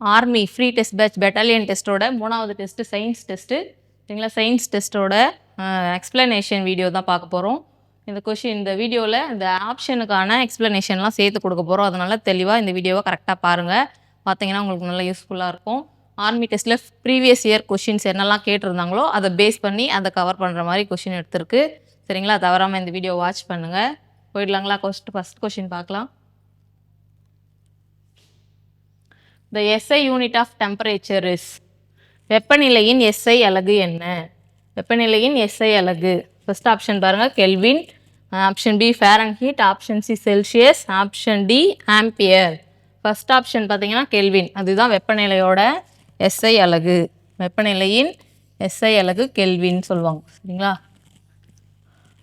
Army free test batch battalion டெஸ்ட்டோட மூணாவது test science test சரிங்களா? Science டெஸ்ட்டோட எக்ஸ்ப்ளனேஷன் வீடியோ தான் பார்க்க போகிறோம் இந்த கொஷின் இந்த வீடியோவில் இந்த ஆப்ஷனுக்கான எக்ஸ்ப்ளனேஷன்லாம் சேர்த்து கொடுக்க போகிறோம் அதனால தெளிவாக இந்த வீடியோவை கரெக்டாக பாருங்கள் பார்த்தீங்கன்னா உங்களுக்கு நல்லா யூஸ்ஃபுல்லாக இருக்கும். ஆர்மி டெஸ்ட்டில் ப்ரீவியஸ் இயர் கொஷின்ஸ் என்னெல்லாம் கேட்டிருந்தாங்களோ அதை பேஸ் பண்ணி அதை கவர் பண்ணுற மாதிரி கொஷின் எடுத்திருக்கு. சரிங்களா? தவறாமல் இந்த வீடியோ வாட்ச் பண்ணுங்கள் போயிடலாங்களா? கொஸ்ட் ஃபஸ்ட் கொஷின் பார்க்கலாம். The SI unit of temperature is வெப்பநிலையின் எஸ்ஐ அலகு என்ன? வெப்பநிலையின் எஸ்ஐ அலகு. ஃபஸ்ட் ஆப்ஷன் பாருங்கள் Kelvin option B Fahrenheit option C Celsius option D ampere first option பார்த்தீங்கன்னா கெல்வின் அதுதான் வெப்பநிலையோட எஸ்ஐ அலகு. வெப்பநிலையின் எஸ்ஐ அலகு கெல்வின்னு சொல்லுவாங்க சரிங்களா?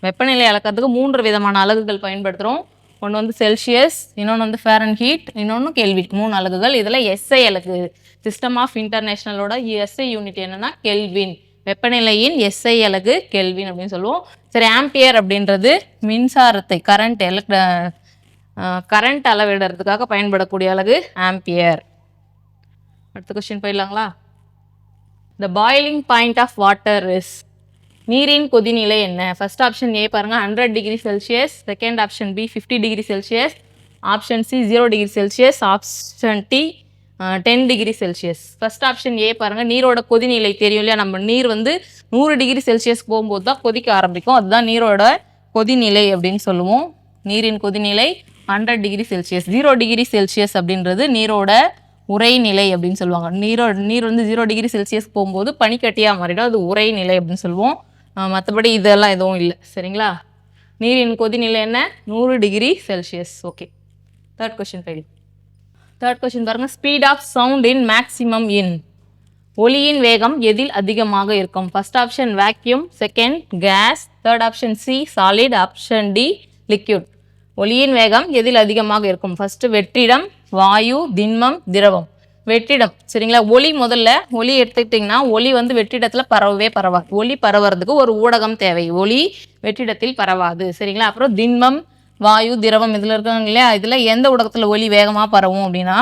வெப்பநிலை அளக்கிறதுக்கு மூன்று விதமான அலகுகள் பயன்படுத்துகிறோம் ஒன்று வந்து செல்சியஸ் இன்னொன்று வந்து ஃபேரன் ஹீட் இன்னொன்று கெல்வின் மூணு அலகுகள். இதில் எஸ்ஐ அலகு. சிஸ்டம் ஆஃப் இன்டர்நேஷ்னலோட எஸ்ஐ யூனிட் என்னென்னா கெல்வின் வெப்பநிலையின் எஸ்ஐ அலகு கெல்வின் அப்படின்னு சொல்லுவோம். சரி ஆம்பியர் அப்படின்றது மின்சாரத்தை கரண்ட் எலக்ட்ர கரண்ட் அளவிடுறதுக்காக பயன்படக்கூடிய அலகு ஆம்பியர் அடுத்த question போயிடலாங்களா? The boiling point of water is நீரின் கொதிநிலை என்ன? ஃபர்ஸ்ட் ஆப்ஷன் ஏ பாருங்கள் hundred degree Celsius second option B fifty degree Celsius option C zero degree Celsius option D ten degree Celsius first option A பாருங்கள் நீரோட கொதிநிலை தெரியும் இல்லையா? நம்ம நீர் வந்து நூறு டிகிரி செல்சியஸ் போகும்போது தான் கொதிக்க ஆரம்பிக்கும். அதுதான் நீரோட கொதிநிலை அப்படின்னு சொல்லுவோம். நீரின் கொதிநிலை hundred degree Celsius zero degree Celsius அப்படின்றது நீரோட உரைநிலை அப்படின்னு சொல்லுவாங்க. நீரோ நீர் வந்து ஜீரோ டிகிரி செல்சியஸ் போகும்போது பனிக்கட்டியாக மாறிடும். அது உரைநிலை அப்படின்னு சொல்லுவோம். மற்றபடி இதெல்லாம் எதுவும் இல்லை. சரிங்களா? நீரின் கொதிநிலை என்ன? நூறு degree Celsius okay third question file third question பாருங்கள் speed of sound in maximum in ஒலியின் வேகம் எதில் அதிகமாக இருக்கும்? First option vacuum second gas third option C solid option D liquid ஒலியின் வேகம் எதில் அதிகமாக இருக்கும்? ஃபர்ஸ்ட் வெற்றிடம் வாயு திண்மம் திரவம். வெற்றிடம். சரிங்களா? ஒளி முதல்ல ஒளி எடுத்துக்கிட்டிங்கன்னா ஒளி வந்து வெற்றிடத்தில் பரவவே பரவாது. ஒளி பரவறதுக்கு ஒரு ஊடகம் தேவை. ஒளி வெற்றிடத்தில் பரவாது. சரிங்களா? அப்புறம் திண்மம் வாயு திரவம் இதில் இருக்காங்க இல்லையா? இதில் எந்த ஊடகத்தில் ஒளி வேகமாக பரவும் அப்படின்னா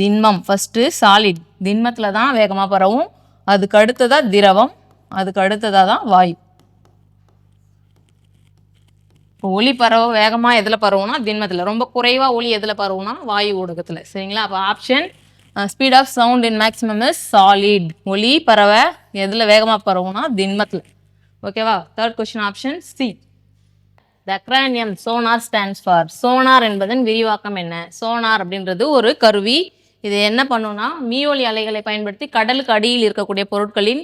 திண்மம். ஃபஸ்ட்டு சாலிட் திண்மத்தில் தான் வேகமாக பரவும். அதுக்கு அடுத்ததாக திரவம். அதுக்கு அடுத்ததாக தான் வாயு. இப்போ ஒளி பரவ வேகமாக எதில் பரவும்னா திண்மத்தில். ரொம்ப குறைவாக ஒளி எதில் பரவும்னா வாயு ஊடகத்தில். சரிங்களா? அப்போ option speed of sound in maximum is solid ஒளி பரவ எதில் வேகமாக பரவும்னா திண்மத்தில். ஓகேவா third question option C the acronym sonar stands for sonar என்பதன் விரிவாக்கம் என்ன? சோனார் அப்படின்றது ஒரு கருவி. இது என்ன பண்ணுன்னா மீயொலி அலைகளை பயன்படுத்தி கடலுக்கு அடியில் இருக்கக்கூடிய பொருட்களின்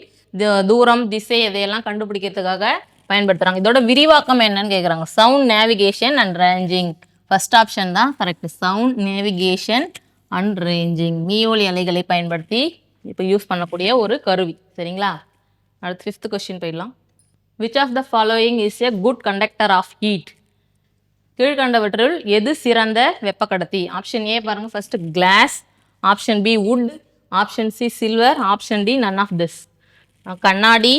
தூரம் திசை இதையெல்லாம் கண்டுபிடிக்கிறதுக்காக பயன்படுத்துகிறாங்க இதோட விரிவாக்கம் என்னன்னு கேட்குறாங்க sound navigation and ranging first option தான் correct sound navigation and ranging மீயொலி அலைகளை பயன்படுத்தி இப்போ யூஸ் பண்ணக்கூடிய ஒரு கருவி. சரிங்களா? அடுத்து ஃபிஃப்த் கொஸ்டின் போயிடலாம். Which of the following is a good conductor of heat கீழ்கண்டவற்றுள் எது சிறந்த வெப்பக்கடத்தி? ஆப்ஷன் ஏ பாருங்க first glass option B wood option C silver option D none of this கண்ணாடி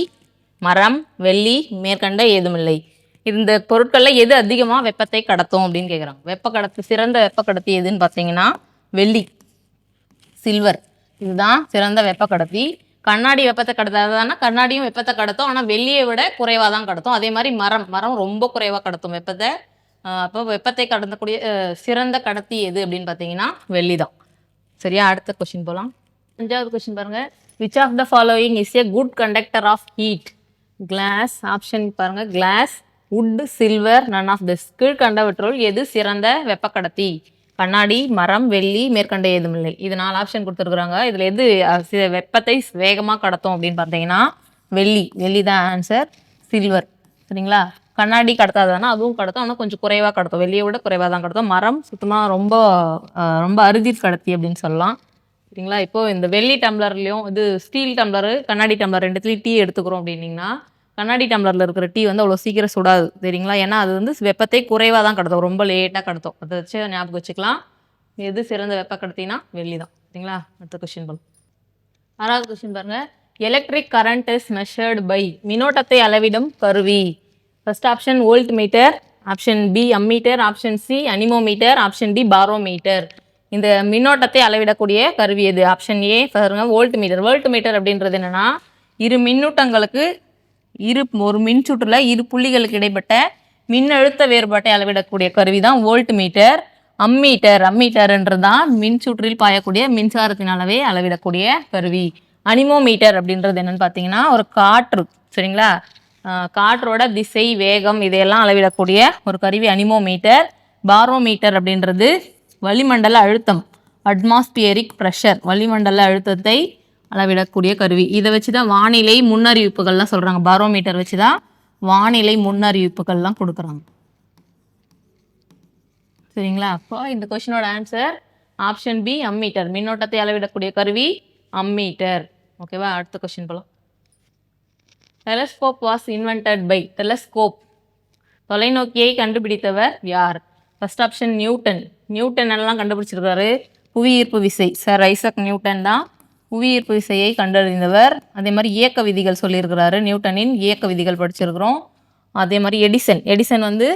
மரம் வெள்ளி மேற்கண்ட ஏதுமில்லை. இந்த பொருட்களில் எது அதிகமாக வெப்பத்தை கடத்தும் அப்படின்னு கேட்குறாங்க வெப்ப கடத்து சிறந்த வெப்ப கடத்தி எதுன்னு பார்த்தீங்கன்னா வெள்ளி சில்வர் இதுதான் சிறந்த வெப்ப கடத்தி கண்ணாடி வெப்பத்தை கடத்தாதானா கண்ணாடியும் வெப்பத்தை கடத்தும். ஆனால் வெள்ளியை விட குறைவாக தான் கடத்தும். அதே மாதிரி மரம். மரம் ரொம்ப குறைவாக கடத்தும் வெப்பத்தை. அப்போ வெப்பத்தை கடந்தக்கூடிய சிறந்த கடத்தி எது அப்படின்னு பார்த்தீங்கன்னா வெள்ளி தான் சரியா? அடுத்த கொஷின் போகலாம் அஞ்சாவது கொஷின் பாருங்க. Which of the following is a good conductor of heat glass option பாருங்கள் glass wood silver none of this கீழ்கண்டவற்றுள் எது சிறந்த வெப்ப கடத்தி? கண்ணாடி மரம் வெள்ளி மேற்கண்ட ஏதுமில்லை இது நாலு ஆப்ஷன் கொடுத்துருக்குறாங்க. இதில் எது வெப்பத்தை வேகமாக கடத்தும் அப்படின்னு பார்த்தீங்கன்னா வெள்ளி. வெள்ளி தான் ஆன்சர் சில்வர் சரிங்களா? கண்ணாடி கடத்தாதானா அதுவும் கடத்தும். ஆனால் கொஞ்சம் குறைவாக கடத்தும். வெள்ளியை விட குறைவாக தான் கடத்தும். மரம் சுத்தமாக ரொம்ப ரொம்ப அருதி கடத்தி அப்படின்னு சொல்லலாம். சரிங்களா? இப்போது இந்த வெள்ளி டம்ளர்லேயும் இது ஸ்டீல் டம்ளரு கண்ணாடி டம்ளர் ரெண்டுத்துலையும் டீ எடுத்துக்கிறோம் அப்படின்னீங்கன்னா கண்ணாடி டம்ளரில் இருக்கிற டீ வந்து அவ்வளோ சீக்கிரம் சுடாது சரிங்களா ஏன்னா அது வந்து வெப்பத்தை குறைவாக தான் கடத்தும். ரொம்ப லேட்டாக கடத்தும். அதை வச்சு ஞாபகம் வச்சுக்கலாம். எது சிறந்த வெப்ப கடத்தினா வெள்ளி தான் சரிங்களா? அடுத்த கொஸ்டின் போகலாம் ஆறாவது கொஸ்டின் பாருங்கள் electric current is measured by மின்னோட்டத்தை அளவிடும் கருவி. First option volt meter option B ammeter option C anemometer option D barometer இந்த மின்னோட்டத்தை அளவிடக்கூடிய கருவி எது? ஆப்ஷன் ஏ பாருங்க வோல்ட் மீட்டர் வோல்ட் மீட்டர் அப்படின்றது என்னென்னா இரு மின்னூட்டங்களுக்கு இரு ஒரு மின்சுற்றுல இரு புள்ளிகளுக்கு இடைப்பட்ட மின்னழுத்த வேறுபாட்டை அளவிடக்கூடிய கருவி தான் வோல்ட் மீட்டர் அம்மீட்டர் அம்மீட்டர்ன்றது தான் மின்சுற்றில் பாயக்கூடிய மின்சாரத்தின் அளவை அளவிடக்கூடிய கருவி. அனிமோமீட்டர் அப்படின்றது என்னன்னு பார்த்தீங்கன்னா ஒரு காற்று சரிங்களா? காற்றோட திசை வேகம் இதையெல்லாம் அளவிடக்கூடிய ஒரு கருவி அனிமோமீட்டர். பாரோமீட்டர் அப்படின்றது வளிமண்டல அழுத்தம் அட்மாஸ்பியரிக் ப்ரெஷர் வளிமண்டல அழுத்தத்தை அளவிடக்கூடிய கருவி. இதை வச்சு தான் வானிலை முன்னறிவிப்புகள்லாம் சொல்கிறாங்க பாரோமீட்டர் வச்சு தான் வானிலை முன்னறிவிப்புகள்லாம் கொடுக்குறாங்க. சரிங்களா? அப்போ இந்த கொஷினோட ஆன்சர் ஆப்ஷன் பி அம்மீட்டர் மின்னோட்டத்தை அளவிடக்கூடிய கருவி அம்மீட்டர் ஓகேவா அடுத்த கொஷின் போகலாம் telescope was invented by telescope தொலைநோக்கியை கண்டுபிடித்தவர் யார்? ஃபர்ஸ்ட் ஆப்ஷன் நியூட்டன் நியூட்டன் எல்லாம் கண்டுபிடிச்சிருக்காரு? புவியீர்ப்பு விசை. சார் ஐசக் நியூட்டன் தான் புவியீர்ப்பு விசையை கண்டறிந்தவர். அதே மாதிரி இயக்க விதிகள் சொல்லியிருக்கிறாரு. நியூட்டனின் இயக்க விதிகள் படிச்சிருக்கிறோம். அதே மாதிரி எடிசன். எடிசன் வந்து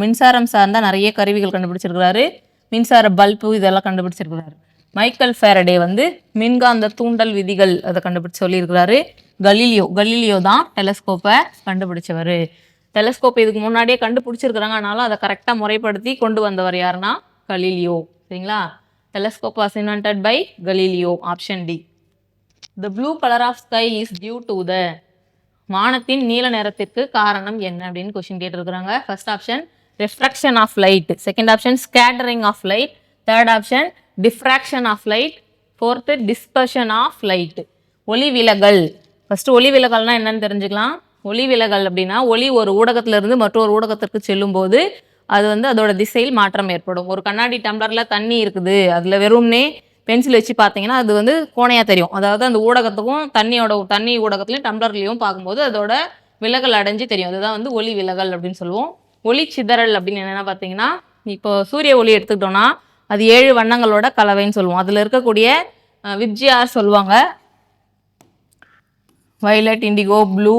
மின்சாரம் சார்ந்த நிறைய கருவிகள் கண்டுபிடிச்சிருக்கிறாரு. மின்சார பல்பு இதெல்லாம் கண்டுபிடிச்சிருக்கிறாரு. மைக்கேல் ஃபேரடே வந்து மின்காந்த தூண்டல் விதிகள் அதை கண்டுபிடிச்சு சொல்லியிருக்கிறாரு. கலீலியோ. கலீலியோ தான் டெலஸ்கோப்பை கண்டுபிடிச்சவர். டெலஸ்கோப் இதுக்கு முன்னாடியே கண்டுபிடிச்சிருக்கிறாங்க. ஆனாலும் அதை கரெக்டாக முறைப்படுத்தி கொண்டு வந்தவர் யாருன்னா கலீலியோ. சரிங்களா? Telescope was invented by Galileo option D the blue colour of sky is due to the வானத்தின் நீல நிறத்திற்கு காரணம் என்ன அப்படின்னு கொஸ்டின் கேட்டிருக்கிறாங்க. First option refraction of light second option scattering of light third option diffraction of light fourth dispersion of light ஒளி விலகல் first ஒளி விலகல்னா என்னன்னு தெரிஞ்சுக்கலாம். ஒளி விலகல் அப்படின்னா ஒளி ஒரு ஊடகத்திலிருந்து மற்றொரு ஊடகத்திற்கு செல்லும்போது அது வந்து அதோட திசையில் மாற்றம் ஏற்படும். ஒரு கண்ணாடி டம்ளரில் தண்ணி இருக்குது. அதில் வெறும்னே பென்சில் வச்சு பார்த்தீங்கன்னா அது வந்து கோணையாக தெரியும். அதாவது அந்த ஊடகத்துக்கும் தண்ணியோட தண்ணி ஊடகத்துலையும் டம்ளர்லையும் பார்க்கும்போது அதோட விலகல் அடைஞ்சு தெரியும். அதுதான் வந்து ஒளி விலகல் அப்படின்னு சொல்லுவோம். ஒளி சிதறல் அப்படின்னு என்னென்னா பார்த்தீங்கன்னா இப்போ சூரிய ஒளி எடுத்துக்கிட்டோம்னா அது ஏழு வண்ணங்களோட கலவைன்னு சொல்லுவோம். அதில் இருக்கக்கூடிய விப்ஜிஆர் சொல்லுவாங்க. வைலட் இண்டிகோ ப்ளூ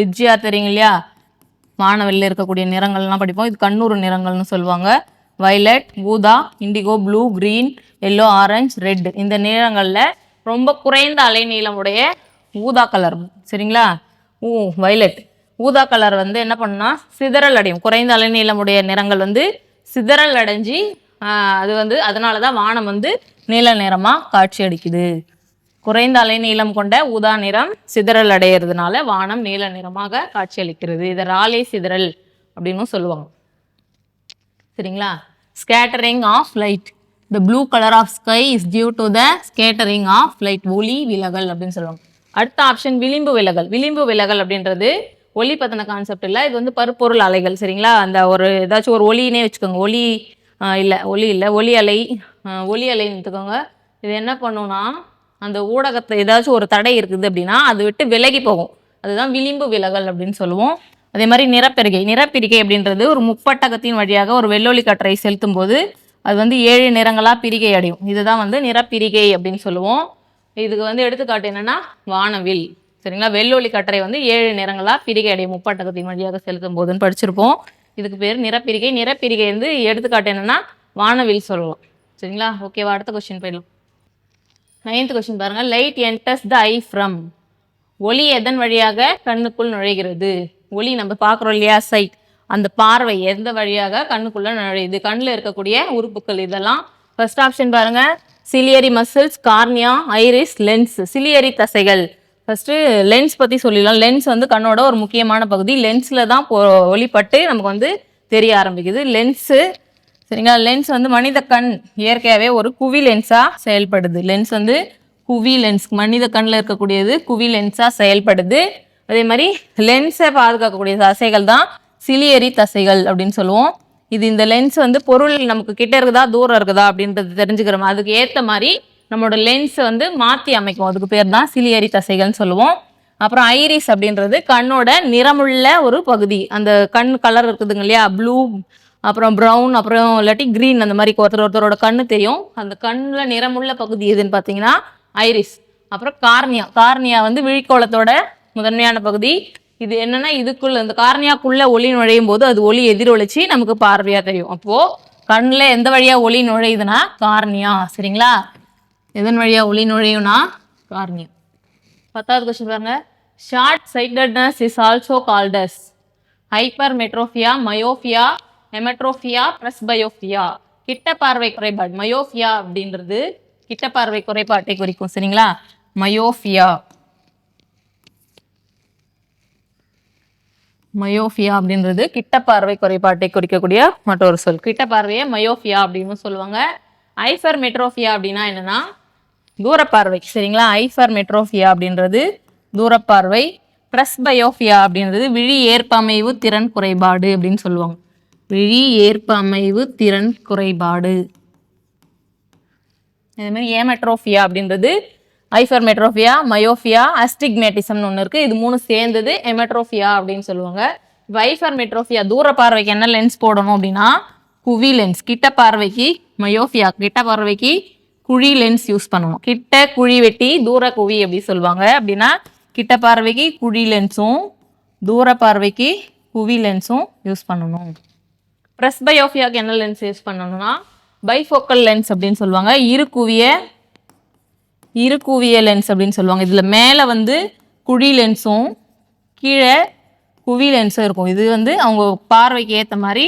விப்ஜிஆர் தெரியுங்க இல்லையா? வானவெளியில் இருக்கக்கூடிய நிறங்கள்லாம் படிப்போம். இது கண்ணூர் நிறங்கள்னு சொல்லுவாங்க. வைலட் ஊதா indigo blue green yellow orange red இந்த நிறங்களில் ரொம்ப குறைந்த அலைநீளமுடைய ஊதா கலர் சரிங்களா? ஊ வைலட் ஊதா கலர் வந்து என்ன பண்ணுன்னா சிதறல் அடையும். குறைந்த அலைநீளமுடைய நிறங்கள் வந்து சிதறல் அடைஞ்சி அது வந்து அதனால தான் வானம் வந்து நீல நிறமாக காட்சி அளிக்குது. குறைந்த அலைநீளம் கொண்ட ஊதா நிறம் சிதறல் அடையிறதுனால வானம் நீல நிறமாக காட்சியளிக்கிறது இதை ராலே சிதறல் அப்படின்னும் சொல்லுவாங்க. சரிங்களா? Scattering of light the blue colour of sky is due to the scattering of light ஒளி விலகல் அப்படின்னு சொல்லுவாங்க. அடுத்த ஆப்ஷன் விளிம்பு விலகல். விளிம்பு விலகல் அப்படின்றது ஒளி பத்தின கான்செப்ட் இல்லை. இது வந்து பருப்பொருள் அலைகள் சரிங்களா? அந்த ஒரு ஏதாச்சும் ஒரு ஒளினே வச்சுக்கோங்க. ஒளி இல்லை. ஒளி இல்லை. ஒளி அலை ஒளி அலைன்னு எடுத்துக்கோங்க. இது என்ன பண்ணுன்னா அந்த ஊடகத்தை ஏதாச்சும் ஒரு தடை இருக்குது அப்படின்னா அது விட்டு விலகி போகும். அதுதான் விளிம்பு விலகல் அப்படின்னு சொல்லுவோம். அதே மாதிரி நிறப்பெருகை. நிறப்பிரிகை அப்படின்றது ஒரு முப்பட்டகத்தின் வழியாக ஒரு வெள்ளொளி கற்றை செலுத்தும் போது அது வந்து ஏழு நிறங்களாக பிரிகை அடையும். இதுதான் வந்து நிறப்பிரிகை அப்படின்னு சொல்லுவோம். இதுக்கு வந்து எடுத்துக்காட்டு என்னென்னா வானவில். சரிங்களா? வெள்ளொளி கற்றை வந்து ஏழு நிறங்களாக பிரிகை அடையும் முப்பட்டகத்தின் வழியாக செலுத்தும் போதுன்னு படிச்சிருப்போம். இதுக்கு பேர் நிறப்பிரிகை. நிறப்பிரிகை வந்து எடுத்துக்காட்டு என்னென்னா வானவில் சொல்லலாம். சரிங்களா? ஓகேவா அடுத்த கொஸ்டின் போயிடலாம். நைன்த் கொஸ்டின் பாருங்கள் light enters the eye from ஒளி எதன் வழியாக கண்ணுக்குள் நுழைகிறது? ஒளி நம்ம பார்க்குறோம் இல்லையா? சைட் அந்த பார்வை எந்த வழியாக கண்ணுக்குள்ளே நுழையுது கண்ணில் இருக்கக்கூடிய உறுப்புகள் இதெல்லாம். ஃபர்ஸ்ட் ஆப்ஷன் பாருங்க. Ciliary muscles cornea iris lens ciliary தசைகள். ஃபஸ்ட்டு லென்ஸ் பற்றி சொல்லிடலாம். லென்ஸ் வந்து கண்ணோட ஒரு முக்கியமான பகுதி. லென்ஸில் தான் போ- ஒளிப்பட்டு நமக்கு வந்து தெரிய ஆரம்பிக்குது. லென்ஸு சரிங்களா? லென்ஸ் வந்து மனித கண். இயற்கையாகவே ஒரு குவி லென்ஸாக செயல்படுது. லென்ஸ் வந்து குவி லென்ஸ் மனித கண்ணில் இருக்கக்கூடியது குவி லென்ஸாக செயல்படுது. அதே மாதிரி லென்ஸை பாதுகாக்கக்கூடிய தசைகள் தான் சிலியரி தசைகள் அப்படின்னு சொல்லுவோம். இது இந்த லென்ஸ் வந்து பொருள் நமக்கு கிட்ட இருக்குதா தூரம் இருக்குதா அப்படின்றது தெரிஞ்சுக்கிறோம். அதுக்கு ஏற்ற மாதிரி நம்மளோட லென்ஸை வந்து மாற்றி அமைக்கும். அதுக்கு பேர் தான் சிலியரி தசைகள்னு சொல்லுவோம். அப்புறம் ஐரிஸ் அப்படின்றது கண்ணோட நிறமுள்ள ஒரு பகுதி. அந்த கண் கலர் இருக்குதுங்க இல்லையா? ப்ளூ அப்புறம் ப்ரௌன் அப்புறம் இல்லாட்டி க்ரீன் அந்த மாதிரி ஒருத்தர் ஒருத்தரோட கண்ணு தெரியும். அந்த கண்ணில் நிறமுள்ள பகுதி எதுன்னு பார்த்தீங்கன்னா ஐரிஸ் அப்புறம் கார்னியா. கார்னியா வந்து விழிக்கோளத்தோட முதன்மையான பகுதி. இது என்னன்னா இதுக்குள்ள இந்த காரணியாக்குள்ள ஒளி நுழையும் போது அது ஒளி எதிரொலிச்சு நமக்கு பார்வையா தெரியும். அப்போ கண்ணில் எந்த வழியா ஒளி நுழையுதுன்னா கார்னியா சரிங்களா? எதன் வழியா ஒளி நுழையும்னா கார்னியா பத்தாவது கொஸ்டின் பாருங்க. Short sightedness is also called as hypermetropia myopia hypermetropia presbyopia கிட்ட பார்வை குறைபாடு. மயோஃபியா அப்படின்றது கிட்ட பார்வை குறைபாட்டை குறிக்கும். சரிங்களா? மயோஃபியா மயோஃபியா அப்படின்றது கிட்ட பார்வை குறைபாட்டை குறிக்கக்கூடிய மற்றொரு சொல். கிட்ட பார்வையை மயோஃபியா அப்படின்னு சொல்லுவாங்க. ஐஃபர் மெட்ரோஃபியா அப்படின்னா என்னன்னா தூரப்பார்வை. சரிங்களா? ஐஃபர் மெட்ரோஃபியா அப்படின்றது தூரப்பார்வை. பிரஸ்பயோஃபியா அப்படின்றது விழி ஏற்பமைவு திறன் குறைபாடு அப்படின்னு சொல்லுவாங்க. விழி ஏற்பமைவு திறன் குறைபாடு. இதே மாதிரி ஏமெட்ரோஃபியா அப்படின்றது ஐஃபர் மெட்ரோஃபியா மயோஃபியா அஸ்டிக்மேட்டிசம்னு ஒன்று இருக்குது இது மூணு சேர்ந்தது எமெட்ரோஃபியா அப்படின்னு சொல்லுவாங்க. இப்போ மெட்ரோஃபியா தூர பார்வைக்கு என்ன லென்ஸ் போடணும் அப்படின்னா குவி லென்ஸ் கிட்ட பார்வைக்கு மயோஃபியா கிட்ட பார்வைக்கு குழி லென்ஸ் யூஸ் பண்ணணும். கிட்ட குழி வெட்டி தூர குவி அப்படி சொல்லுவாங்க. அப்படின்னா கிட்ட பார்வைக்கு குழி லென்ஸும் தூர பார்வைக்கு குவி லென்ஸும் யூஸ் பண்ணணும். ப்ரெஸ் பயோஃபியாவுக்கு என்ன லென்ஸ் யூஸ் பண்ணணும்னா பைஃபோக்கல் லென்ஸ் அப்படின்னு சொல்லுவாங்க. இரு குவியை இரு குவிய லென்ஸ் அப்படின்னு சொல்லுவாங்க. இதில் மேலே வந்து குழி லென்ஸும் கீழே குவி லென்ஸும் இருக்கும். இது வந்து அவங்க பார்வைக்கு ஏற்ற மாதிரி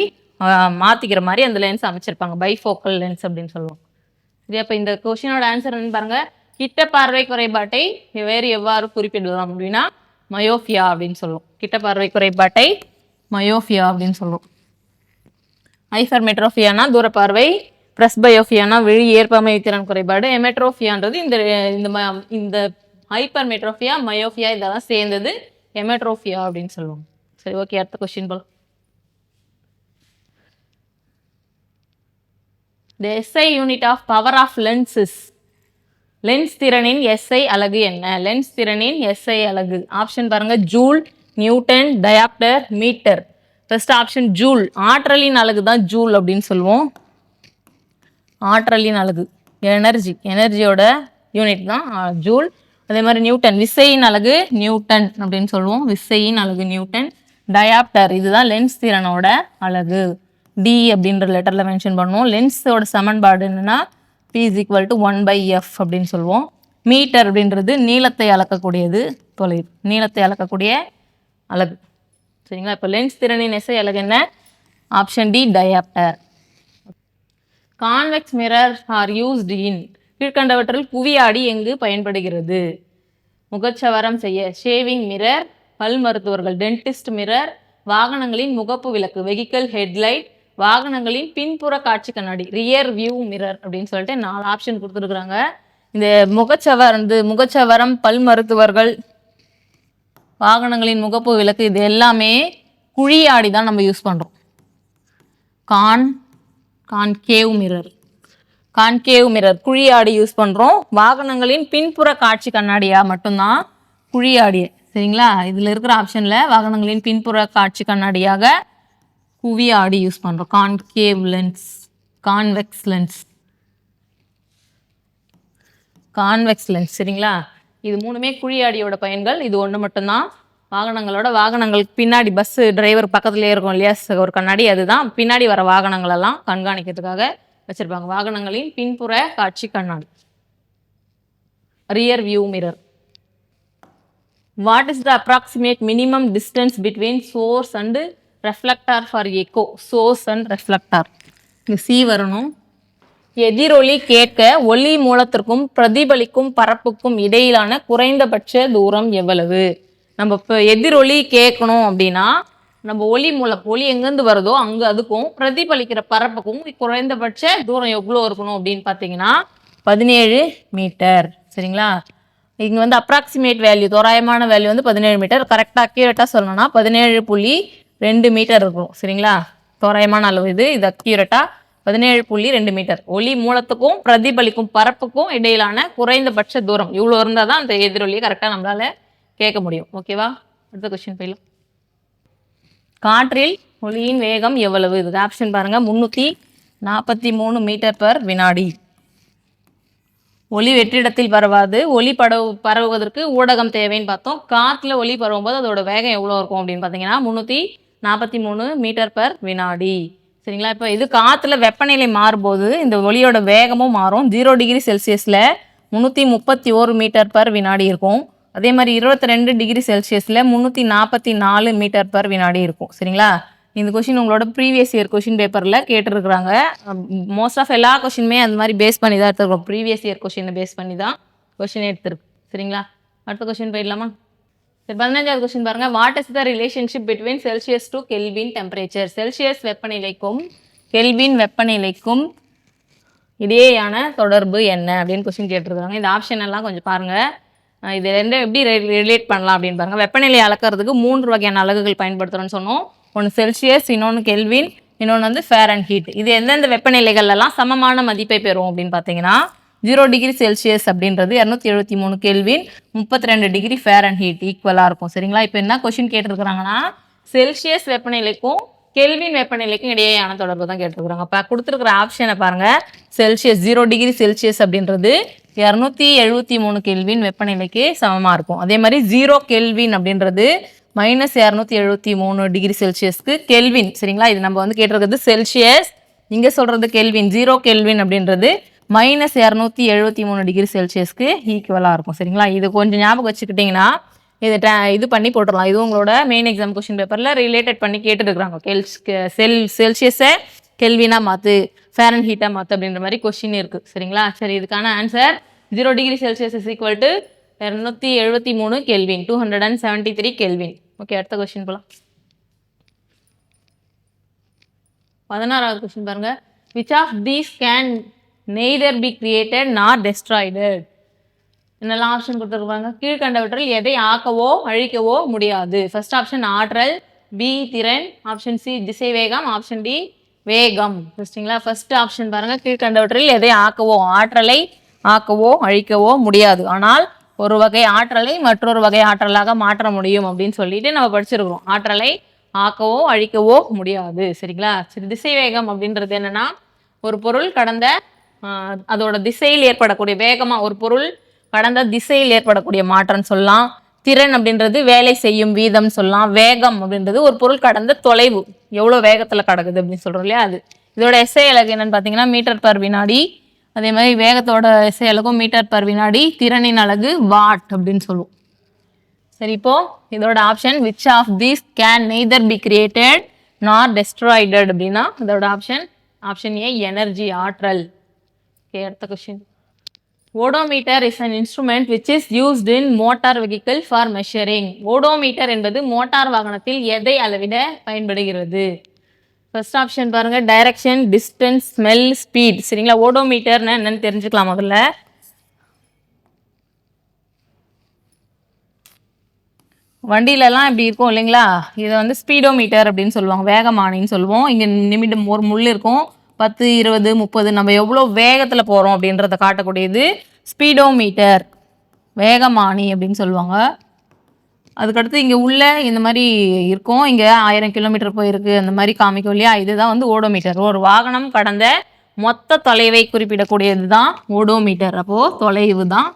மாற்றிக்கிற மாதிரி அந்த லென்ஸ் அமைச்சிருப்பாங்க. பைஃபோக்கல் லென்ஸ் அப்படின்னு சொல்லுவாங்க. சரி அப்போ இந்த கொஷினோட ஆன்சர் என்னன்னு பாருங்க. கிட்ட பார்வை குறைபாட்டை வேறு எவ்வாறு குறிப்பிடலாம் அப்படின்னா மயோஃபியா அப்படின்னு சொல்லுவோம். கிட்ட பார்வை குறைபாட்டை மயோஃபியா அப்படின்னு சொல்லுவோம். ஐஃபர் மெட்ரோஃபியானா தூரப்பார்வை பிரஸ்பயோஃபியானா விழி ஏற்பமை திறன் குறைபாடு எமெட்ரோஃபியான்றது இந்த இந்த ம- இந்த ஹைப்பர் மெட்ரோஃபியா மயோஃபியா இதெல்லாம் சேர்ந்தது எமெட்ரோஃபியா அப்படின்னு சொல்லுவாங்க. சரி ஓகே அடுத்த கொஸ்டின் போல the SI unit of power of lenses lens திறனின் எஸ்ஐ அலகு என்ன? லென்ஸ் திறனின் எஸ்ஐ அலகு. ஆப்ஷன் பாருங்க joule newton dioptre metre first option joule. ஆற்றலின் அலகு தான் ஜூல் அப்படின்னு சொல்லுவோம். ஆற்றலின் அழகு எனர்ஜி எனர்ஜியோட யூனிட் தான் ஜூல். அதே மாதிரி நியூட்டன். விசையின் அழகு நியூட்டன் அப்படின்னு சொல்லுவோம். விசையின் அழகு நியூட்டன். டயாப்டர் இதுதான் லென்ஸ் திறனோட அழகு டி அப்படின்ற லெட்டரில் மென்ஷன் பண்ணுவோம். லென்ஸோட சமன்பாடு என்னென்னா P is equal to one by F அப்படின்னு சொல்லுவோம். மீட்டர் அப்படின்றது நீளத்தை அளக்கக்கூடியது தொலைவு நீளத்தை அளக்கக்கூடிய அழகு சரிங்களா? இப்போ லென்ஸ் திறனின் எசை அழகு என்ன? Option D dioptre convex mirror are used in கீழ்கண்டவற்றில் குவியாடி எங்கு பயன்படுகிறது? முகச்சவரம் செய்ய ஷேவிங் மிரர் பல் மருத்துவர்கள் டென்டிஸ்ட் மிரர் வாகனங்களின் முகப்பு விளக்கு வெஹிக்கல் ஹெட்லைட் வாகனங்களின் பின்புற காட்சி கண்ணாடி ரியர் வியூ மிரர் அப்படின்னு சொல்லிட்டு நாலு ஆப்ஷன் கொடுத்துருக்குறாங்க. இந்த முகச்சவர் வந்து முகச்சவரம் பல் மருத்துவர்கள் வாகனங்களின் முகப்பு விளக்கு இது எல்லாமே குழியாடி தான் நம்ம யூஸ் பண்ணுறோம் con concave mirror. Concave mirror. குழியாடி use பண்ணுறோம் வாகனங்களின் பின்புற காட்சி கண்ணாடியாக மட்டும்தான் குழியாடி. சரிங்களா? இதில் இருக்கிற ஆப்ஷனில் வாகனங்களின் பின்புற காட்சி கண்ணாடியாக குவி ஆடி யூஸ் பண்ணுறோம் concave lens. Convex lens. Convex lens. சரிங்களா? இது மூணுமே குழியாடியோட பயன்கள். இது ஒன்று மட்டும்தான். வாகனங்களோட வாகனங்களுக்கு பின்னாடி பஸ்ஸு டிரைவர் பக்கத்துலேயே இருக்கும் இல்லையா? ஒரு கண்ணாடி அதுதான். பின்னாடி வர வாகனங்களெல்லாம் கண்காணிக்கிறதுக்காக வச்சுருப்பாங்க. வாகனங்களின் பின்புற காட்சி கண்ணாடி. Rear view mirror what is the approximate minimum distance between source and reflector for echo source and reflector இங்கே சி வரணும். எதிரொலி கேட்க ஒளி மூலத்திற்கும் பிரதிபலிக்கும் பரப்புக்கும் இடையிலான குறைந்தபட்ச தூரம் எவ்வளவு? நம்ம இப்போ எதிரொலி கேட்கணும் அப்படின்னா நம்ம ஒளி மூலம் ஒளி எங்கேருந்து வருதோ அங்கே அதுக்கும் பிரதிபலிக்கிற பரப்புக்கும் குறைந்தபட்ச தூரம் எவ்வளோ இருக்கணும் அப்படின்னு பார்த்தீங்கன்னா பதினேழு மீட்டர். சரிங்களா? இங்கே வந்து அப்ராக்சிமேட் வேல்யூ தோராயமான வேல்யூ வந்து பதினேழு மீட்டர். கரெக்டாக அக்யூரேட்டாக சொல்லணும்னா பதினேழு புள்ளி ரெண்டு மீட்டர் இருக்கும் சரிங்களா? தோராயமான அளவு இது. இது அக்யூரேட்டாக பதினேழு புள்ளி ரெண்டு மீட்டர். ஒளி மூலத்துக்கும் பிரதிபலிக்கும் பரப்புக்கும் இடையிலான குறைந்தபட்ச தூரம். இவ்வளோ இருந்தால் தான் அந்த எதிரொலியை கரெக்டாக நம்மளால கேட்க முடியும். ஓகேவா அடுத்த கொஸ்டின் போயிடலாம் காற்றில் ஒளியின் வேகம் எவ்வளவு? இது ஆப்ஷன் பாருங்கள் முந்நூற்றி நாற்பத்தி மூணு மீட்டர் பர் வினாடி. ஒளி வெற்றிடத்தில் பரவாது. ஒளி படவு பரவுவதற்கு ஊடகம் தேவைன்னு பார்த்தோம். காற்றுல ஒளி பரவும்போது அதோட வேகம் எவ்வளோ இருக்கும் அப்படின்னு பார்த்தீங்கன்னா முந்நூற்றி நாற்பத்தி மூணு மீட்டர் பர் வினாடி. சரிங்களா? இப்போ இது காற்றுல வெப்பநிலை மாறும்போது இந்த ஒளியோட வேகமும் மாறும். ஜீரோ டிகிரி செல்சியஸில் முந்நூற்றி முப்பத்தி ஓரு மீட்டர் பர் வினாடி இருக்கும். அதே மாதிரி இருபத்தி ரெண்டு டிகிரி செல்சியஸில் முந்நூற்றி நாற்பத்தி நாலு மீட்டர் பர் வினாடி இருக்கும். சரிங்களா? இந்த கொஷின் உங்களோட ப்ரீவியஸ் இயர் கொஷின் பேப்பரில் கேட்டிருக்கிறாங்க. மோஸ்ட் ஆஃப் எல்லா கொஷினுமே அந்த மாதிரி பேஸ் பண்ணி தான் எடுத்துருக்கோம். ப்ரீவியஸ் இயர் கொஷினை பேஸ் பண்ணி தான் கொஷின் எடுத்துருக்கு சரிங்களா? அடுத்த கொஷின் போயிடலாமா? சரி பதினஞ்சாவது கொஸ்டின் பாருங்க. What is the relationship between Celsius to Kelvin temperature Celsius வெப்பநிலைக்கும் கெல்வின் வெப்பநிலைக்கும் இடையேயான தொடர்பு என்ன? அப்படின்னு கொஸ்டின் கேட்டிருக்காங்க இந்த ஆப்ஷன் எல்லாம் கொஞ்சம் பாருங்கள் இது ரெண்டும் எப்படி ரிலேட் பண்ணலாம் அப்படின்னு பாருங்கள் வெப்பநிலை அளக்கிறதுக்கு மூன்று வகையான அலகுகள் பயன்படுத்துகிறோன்னு சொன்னோம். ஒன்று செல்சியஸ் இன்னொன்று கெல்வின் இன்னொன்று வந்து ஃபேர் அண்ட் ஹீட் இது எந்தெந்த வெப்பநிலைகள்லாம் சமமான மதிப்பை பெறும் அப்படின்னு பார்த்தீங்கன்னா ஜீரோ டிகிரி செல்சியஸ் அப்படின்றது இரநூத்தி எழுபத்தி மூணு கெல்வின் முப்பத்தி ரெண்டு டிகிரி ஃபேர் அண்ட் ஹீட் ஈக்குவலாக இருக்கும். சரிங்களா? இப்போ என்ன கொஷின் கேட்டிருக்கிறாங்கன்னா செல்சியஸ் வெப்பநிலைக்கும் கெல்வின் வெப்பநிலைக்கும் இடையேயான தொடர்பு தான் கேட்டிருக்கிறாங்க. அப்போ கொடுத்துருக்குற ஆப்ஷனை பாருங்கள் செல்சியஸ் ஜீரோ டிகிரி செல்சியஸ் அப்படின்றது இரநூத்தி எழுபத்தி மூணு கெல்வின் வெப்பநிலைக்கு சமமாக இருக்கும். அதே மாதிரி ஜீரோ கெல்வின் அப்படின்றது மைனஸ் இரநூத்தி எழுபத்தி மூணு டிகிரி செல்சியஸ்க்கு கெல்வின் சரிங்களா? இது நம்ம வந்து கேட்டிருக்கிறது செல்சியஸ் இங்கே சொல்கிறது கெல்வின் ஜீரோ கெல்வின் அப்படின்றது மைனஸ் இரநூத்தி எழுபத்தி மூணு டிகிரி செல்சியஸ்க்கு ஈக்குவலாக இருக்கும். சரிங்களா? இது கொஞ்சம் ஞாபகம் வச்சுக்கிட்டிங்கன்னா இது ட- இது பண்ணி போட்டுடலாம். இது உங்களோட மெயின் எக்ஸாம் கொஸ்டின் பேப்பரில் ரிலேட்டட் பண்ணி கேட்டுருக்குறாங்க. கெல் செல் செல்சியஸை கெல்வினாக மாற்று ஃபேரன் ஹீட்டாக மாற்று அப்படின்ற மாதிரி கொஸ்டின் இருக்குது சரிங்களா? சரி இதுக்கான answer zero degree Celsius is equal to இரநூத்தி எழுபத்தி மூணு Kelvin two hundred and seventy three Kelvin okay அடுத்த கொஸ்டின் போகலாம் பதினாறாவது கொஸ்டின் பாருங்க. Which of these can neither be created nor destroyed என்னெல்லாம் ஆப்ஷன் கொடுத்துருப்பாங்க கீழ்கண்டவற்றில் எதை ஆக்கவோ அழிக்கவோ முடியாது. ஃபர்ஸ்ட் ஆப்ஷன் ஆற்றல் பி திறன் ஆப்ஷன் சி திசை வேகம் ஆப்ஷன் டி வேகம். சரிங்களா ஃபர்ஸ்ட் ஆப்ஷன் பாருங்க. கீழ்கண்டவற்றில் எதை ஆக்கவோ ஆற்றலை ஆக்கவோ அழிக்கவோ முடியாது. ஆனால் ஒரு வகை ஆற்றலை மற்றொரு வகை ஆற்றலாக மாற்ற முடியும் அப்படின்னு சொல்லிட்டு நம்ம படிச்சிருக்கிறோம். ஆற்றலை ஆக்கவோ அழிக்கவோ முடியாது. சரிங்களா? சரி திசை வேகம் அப்படின்றது என்னன்னா ஒரு பொருள் கடந்த அதோட திசையில் ஏற்படக்கூடிய வேகமாக ஒரு பொருள் கடந்த திசையில் ஏற்படக்கூடிய மாற்றம் சொல்லலாம். திறன் அப்படின்றது வேலை செய்யும் வீதம் சொல்லலாம். வேகம் அப்படின்றது ஒரு பொருள் கடந்த தொலைவு. எவ்வளோ வேகத்தில் கடக்குது அப்படின்னு சொல்கிறோம் இல்லையா? அது. இதோட எஸ்ஐ அலகு என்னன்னு பார்த்தீங்கன்னா மீட்டர் பர் வினாடி அதே மாதிரி வேகத்தோட எஸ்ஐ மீட்டர் பர் வினாடி திறனின் அலகு வாட் அப்படின்னு சொல்லுவோம். சரி இப்போ இதோட option which of these can neither be created nor destroyed அப்படின்னா இதோட ஆப்ஷன் ஆப்ஷன் ஏ எனர்ஜி ஆற்றல். ஓகே அடுத்த question odometer is an instrument which is used in motor vehicle for measuring odometer என்பது மோட்டார் வாகனத்தில் எதை அளவிட பயன்படுகிறது? ஃபர்ஸ்ட் ஆப்ஷன் பாருங்கள் டைரக்ஷன் டிஸ்டன்ஸ் ஸ்மெல் ஸ்பீட் சரிங்களா? ஓடோமீட்டர்னு என்னென்னு தெரிஞ்சுக்கலாம் முதல்ல. வண்டியிலலாம் இப்படி இருக்கும் இல்லைங்களா? இதை வந்து ஸ்பீடோமீட்டர் அப்படின்னு சொல்லுவாங்க வேகமானின்னு சொல்லுவோம். இங்கே நிமிடம் ஒரு முள் இருக்கும். பத்து இருபது முப்பது நம்ம எவ்வளோ வேகத்தில் போகிறோம் அப்படின்றத காட்டக்கூடியது ஸ்பீடோமீட்டர் வேகமானி அப்படின்னு சொல்லுவாங்க. அதுக்கடுத்து இங்கே உள்ள இந்த மாதிரி இருக்கும். இங்கே ஆயிரம் கிலோமீட்டர் போயிருக்கு. அந்த மாதிரி காமிக்கும் இல்லையா? இதுதான் வந்து ஓடோமீட்டர். ஒரு வாகனம் கடந்த மொத்த தொலைவை குறிப்பிடக்கூடியது தான் ஓடோமீட்டர். அப்போது தொலைவு தான்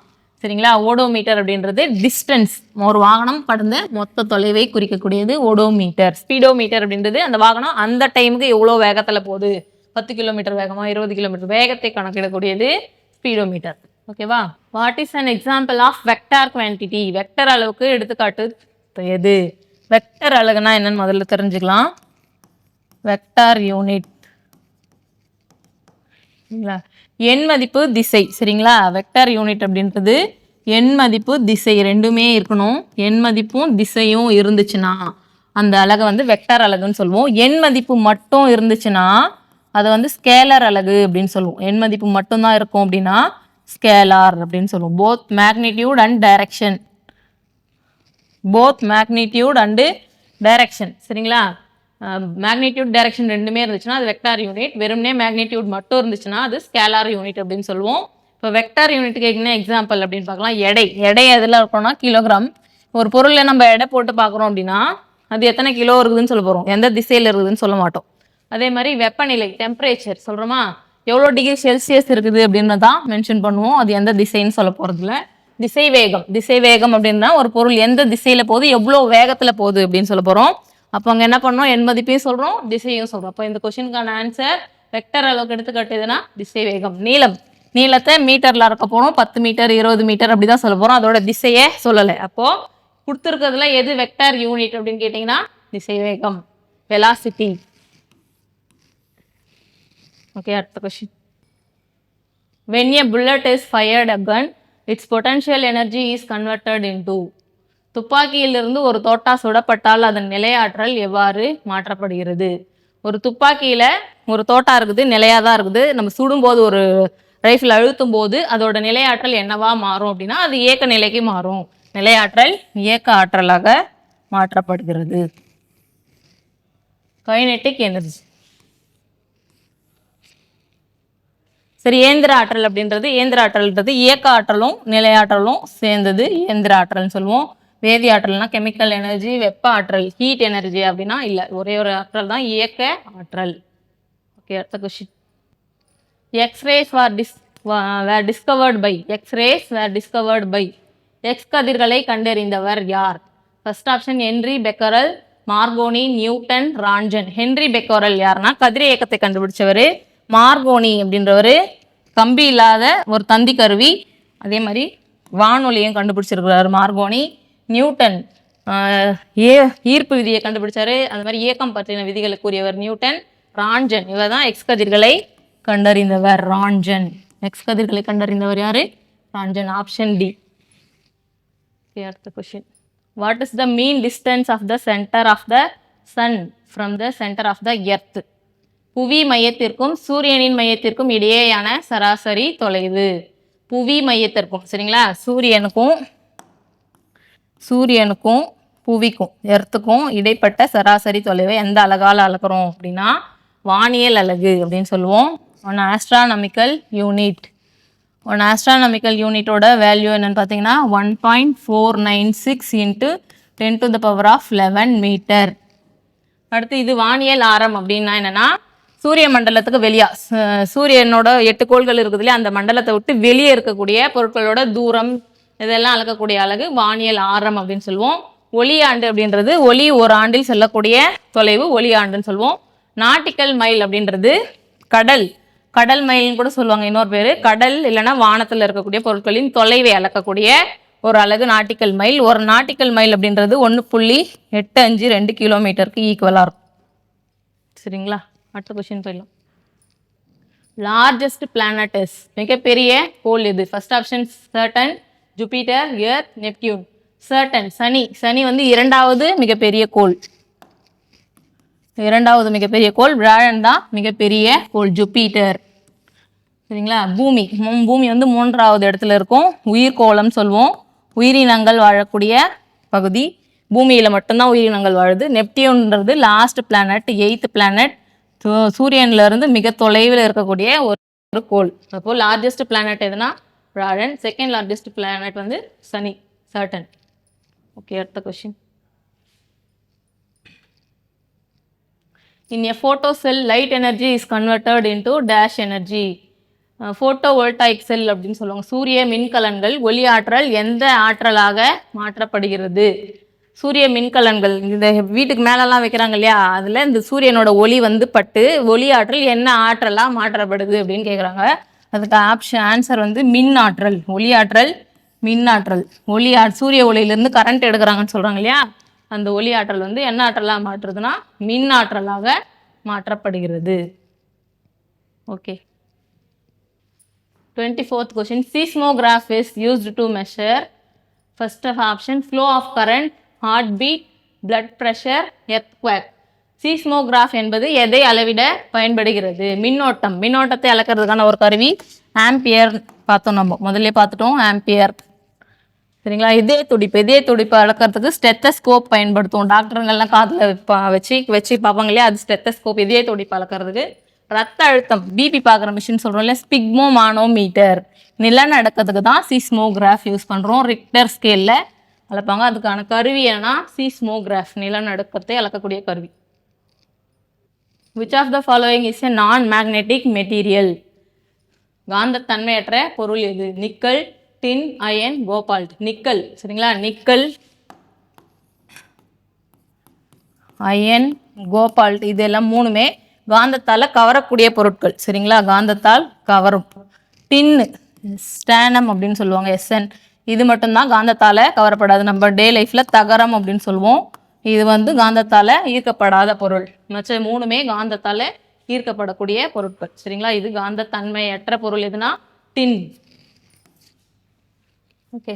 சரிங்களா? ஓடோமீட்டர் அப்படின்றது டிஸ்டன்ஸ் ஒரு வாகனம் கடந்த மொத்த தொலைவை குறிக்கக்கூடியது ஓடோமீட்டர். ஸ்பீடோமீட்டர் அப்படின்றது அந்த வாகனம் அந்த டைமுக்கு எவ்வளோ வேகத்தில் போகுது? பத்து கிலோமீட்டர் வேகமாக இருபது கிலோமீட்டர் வேகத்தை கணக்கிடக்கூடியது ஸ்பீடோமீட்டர். ஓகேவா? What is an example of vector quantity vector அளவுக்கு எடுத்துக்காட்டு எது? வெக்டர் அழகுனா என்னன்னு முதல்ல தெரிஞ்சுக்கலாம். வெக்டார் யூனிட் சரிங்களா? எண் மதிப்பு திசை. சரிங்களா? வெக்டார் யூனிட் அப்படின்றது எண் மதிப்பு திசை ரெண்டுமே இருக்கணும். எண் மதிப்பும் திசையும் இருந்துச்சுன்னா அந்த அழகை வந்து வெக்டார் அழகுன்னு சொல்லுவோம். எண் மதிப்பு மட்டும் இருந்துச்சுன்னா அதை வந்து ஸ்கேலர் அலகு அப்படின்னு சொல்லுவோம். எண் மதிப்பு மட்டும்தான் இருக்கும் அப்படின்னா ஸ்கேலார் அப்படின்னு சொல்லுவோம். Both magnitude and direction both magnitude and direction சரிங்களா? மேக்னிடியூட் டைரக்ஷன் ரெண்டுமே இருந்துச்சுன்னா அது வெக்டார் யூனிட் வெறும்னே மேக்னிடியூட் மட்டும் இருந்துச்சுன்னா அது ஸ்கேலார் யூனிட் அப்படின்னு சொல்லுவோம். இப்போ வெக்டார் யூனிட்டுக்கு என்ன எக்ஸாம்பிள் அப்படின்னு பார்க்கலாம். எடை. எடை எதில் இருக்கணும்னா கிலோகிராம் ஒரு பொருளை நம்ம எடை போட்டு பார்க்குறோம் அப்படின்னா அது எத்தனை கிலோ இருக்குதுன்னு சொல்ல போகிறோம் எந்த திசையில் இருக்குதுன்னு சொல்ல மாட்டோம். அதே மாதிரி வெப்பநிலை டெம்பரேச்சர் சொல்கிறோமா எவ்வளோ டிகிரி செல்சியஸ் இருக்குது அப்படின்னு தான் மென்ஷன் பண்ணுவோம். அது எந்த திசைன்னு சொல்ல போகிறதுல திசை வேகம் திசை வேகம் அப்படின்னா ஒரு பொருள் எந்த திசையில் போகுது எவ்வளோ வேகத்தில் போகுது அப்படின்னு சொல்ல போகிறோம் அப்போ அங்கே என்ன பண்ணோம்? என் மதிப்பையும் சொல்கிறோம் திசையும் சொல்கிறோம் அப்போ இந்த கொஷினுக்கான ஆன்சர் வெக்டர் அளவுக்கு எடுத்துக்காட்டுதுன்னா திசை வேகம் நீளம். நீளத்தை மீட்டரில் இருக்க போகிறோம் பத்து மீட்டர் இருபது மீட்டர் அப்படி தான் சொல்ல போகிறோம் அதோட திசையே சொல்லலை. அப்போது கொடுத்துருக்கிறதுல எது வெக்டர் யூனிட் அப்படின்னு கேட்டிங்கன்னா திசை வேகம் வெலாசிட்டி ஓகே அடுத்த question when a bullet is fired a gun its potential energy is converted into துப்பாக்கியிலிருந்து ஒரு தோட்டா சுடப்பட்டால் அதன் நிலையாற்றல் எவ்வாறு மாற்றப்படுகிறது? ஒரு துப்பாக்கியில் ஒரு தோட்டா இருக்குது நிலையாக தான் இருக்குது. நம்ம சுடும்போது ஒரு ரைஃபிள் அழுத்தும் போது அதோட நிலையாற்றல் என்னவா மாறும் அப்படின்னா அது இயக்க நிலைக்கு மாறும். நிலையாற்றல் இயக்க ஆற்றலாக மாற்றப்படுகிறது. கைனெட்டிக் எனர்ஜி சரி இயந்திர ஆற்றல் அப்படின்றது இயந்திர ஆற்றல்ன்றது இயக்க ஆற்றலும் நிலையாற்றலும் சேர்ந்தது. இயந்திர ஆற்றல்னு சொல்லுவோம். வேதி ஆற்றல்னா கெமிக்கல் எனர்ஜி வெப்ப ஆற்றல் ஹீட் எனர்ஜி அப்படின்னா இல்லை. ஒரே ஒரு ஆற்றல் தான் இயக்க ஆற்றல். ஓகே அடுத்த question X-rays were dish were discovered by X rays were discovered by X கதிர்களை கண்டறிந்தவர் யார்? First option Henri Becquerel Marconi Newton Roentgen Henri Becquerel யாருன்னா கதிர் இயக்கத்தை கண்டுபிடிச்சவர். மார்கோனி அப்படின்றவர் கம்பி இல்லாத ஒரு தந்தி கருவி. அதே மாதிரி வானொலியும் கண்டுபிடிச்சிருக்கிறார் மார்கோனி நியூட்டன் ஏ ஈர்ப்பு விதியை கண்டுபிடிச்சாரு. அந்த மாதிரி இயக்கம் பற்றின விதிகளை கூறியவர் நியூட்டன் ராஞ்சன். இவர் தான் எக்ஸ் கதிர்களை கண்டறிந்தவர். ராஞ்சன். எக்ஸ் கதிர்களை கண்டறிந்தவர் யாரு? ராஞ்சன். ஆப்ஷன் டி அடுத்த question what is the mean distance of the centre of the sun from the centre of the earth புவி மையத்திற்கும் சூரியனின் மையத்திற்கும் இடையேயான சராசரி தொலைவு. புவி மையத்திற்கும் சரிங்களா? சூரியனுக்கும் சூரியனுக்கும் புவிக்கும் எர்த்துக்கும் இடைப்பட்ட சராசரி தொலைவை எந்த அழகால் அளக்கிறோம் அப்படின்னா வானியல் அலகு அப்படின்னு சொல்லுவோம். One astronomical unit one astronomical யூனிட்டோட value என்னென்னு பார்த்தீங்கன்னா one point four nine six into ten to the power of eleven metre அடுத்து இது வானியல் ஆரம் அப்படின்னா என்னென்னா சூரிய மண்டலத்துக்கு வெளியா. சூரியனோட எட்டு கோள்கள் இருக்குது இல்லையா? அந்த மண்டலத்தை விட்டு வெளியே இருக்கக்கூடிய பொருட்களோட தூரம் இதெல்லாம் அளக்கக்கூடிய அழகு வானியல் ஆரம் அப்படின்னு சொல்லுவோம். ஒளி ஆண்டு அப்படின்றது ஒளி ஒரு ஆண்டில் செல்லக்கூடிய தொலைவு ஒளி ஆண்டுன்னு சொல்லுவோம். நாட்டிக்கல் மைல் அப்படின்றது கடல். கடல் மைல்னு கூட சொல்லுவாங்க இன்னொரு பேர். கடல் இல்லைன்னா வானத்தில் இருக்கக்கூடிய பொருட்களின் தொலைவை அளக்கக்கூடிய ஒரு அலகு நாட்டிக்கல் மைல் ஒரு நாட்டிக்கல் மைல் அப்படின்றது ஒன்று புள்ளி எட்டு அஞ்சு ரெண்டு கிலோமீட்டருக்கு ஈக்குவலாக இருக்கும். சரிங்களா? அடுத்த கொஸ்டின் போயிடலாம். லார்ஜஸ்ட் பிளானட் இஸ் மிகப்பெரிய கோள் இது ஃபர்ஸ்ட் ஆப்ஷன் சர்டன் ஜூபிட்டர் இயர் நெப்டியூன் சர்டன் சனி. சனி வந்து இரண்டாவது மிகப்பெரிய கோள். இரண்டாவது மிகப்பெரிய கோள் வியாழன் தான் மிகப்பெரிய கோள் ஜூபிட்டர் சரிங்களா? பூமி. பூமி வந்து மூன்றாவது இடத்துல இருக்கும். உயிர்கோளம் சொல்லுவோம் உயிரினங்கள் வாழக்கூடிய பகுதி. பூமியில் மட்டும்தான் உயிரினங்கள் வாழுது. நெப்டியூன்றது லாஸ்ட் பிளானட் எயித்து பிளானட் சூரியன்ல இருந்து மிக தொலைவில் இருக்கக்கூடிய ஒரு ஒரு கோள். அப்போ லார்ஜஸ்ட் பிளானட் எதுனா வியாழன் செகண்ட் லார்ஜஸ்ட் பிளானட் வந்து சனி சர்டன் ஓகே அடுத்த question in a photo cell light energy is converted into dash energy photovoltaic cell அப்படின்னு சொல்லுவாங்க. சூரிய மின்கலன்கள் ஒளி ஆற்றல் எந்த ஆற்றலாக மாற்றப்படுகிறது? சூரிய மின்கலன்கள் இந்த வீட்டுக்கு மேலெல்லாம் வைக்கிறாங்க இல்லையா? அதில் இந்த சூரியனோட ஒளி வந்து பட்டு ஒளி ஆற்றல் என்ன ஆற்றலாக மாற்றப்படுது அப்படின்னு கேட்குறாங்க அதுக்கு ஆப்ஷன் ஆன்சர் வந்து மின் ஆற்றல் ஒளி ஆற்றல் மின் ஆற்றல். ஒளி ஆ சூரிய ஒளியிலேருந்து கரண்ட் எடுக்கிறாங்கன்னு சொல்கிறாங்க இல்லையா? அந்த ஒளி ஆற்றல் வந்து என்ன ஆற்றலாக மாற்றுதுன்னா மின் ஆற்றலாக மாற்றப்படுகிறது. Okay twenty fourth question seismograph is used to measure first of option flow of current heartbeat blood pressure earthquake seismograph என்பது எதை அளவிட பயன்படுகிறது? மின்னோட்டம். மின்னோட்டத்தை அளக்கிறதுக்கான ஒரு கருவி ஆம்பியர் பார்த்தோம் நம்ம. முதல்ல பார்த்துட்டோம் ஆம்பியர் சரிங்களா? இதே துடிப்பு. இதே துடிப்பு அளக்கிறதுக்கு ஸ்டெத்தஸ்கோப் பயன்படுத்துவோம். டாக்டருங்கெல்லாம் காதில் வச்சு வச்சு பார்ப்பாங்க இல்லையா? அது ஸ்டெத்தஸ்கோப் இதே துடிப்பு அளக்கிறதுக்கு ரத்த அழுத்தம் பிபி பார்க்குற மிஷின் சொல்கிறோம் இல்லையா ஸ்பிக்மோ மானோமீட்டர் நிலநடுக்கத்துக்கு தான் சிஸ்மோகிராஃப் யூஸ் பண்ணுறோம் ரிக்டர் ஸ்கேலில் அளப்பாங்க. அதுக்கான கருவி என்னன்னா சீஸ்மோகிராஃப் நிலநடுக்கத்தை அளக்கக்கூடிய கருவி. Which of the following is a non magnetic material காந்தத்தன்மையற்ற பொருள் எது? Nickel tin iron cobalt nickel சரிங்களா? நிக்கல் அயன் கோபால்ட் இதெல்லாம் மூணுமே காந்தத்தால் கவரக்கூடிய பொருட்கள் சரிங்களா? காந்தத்தால் கவரும். டின்னு ஸ்டானம் அப்படின்னு சொல்லுவாங்க எஸ்என் இது மட்டும்தான் காந்தத்தால் கவரப்படாது நம்ம டே லைஃப்பில் தகரம் அப்படின்னு சொல்லுவோம். இது வந்து காந்தத்தால் ஈர்க்கப்படாத பொருள். மற்ற மூணுமே காந்தத்தால் ஈர்க்கப்படக்கூடிய பொருட்கள். சரிங்களா? இது காந்தத்தன்மையற்ற பொருள் எதுனா? டின். ஓகே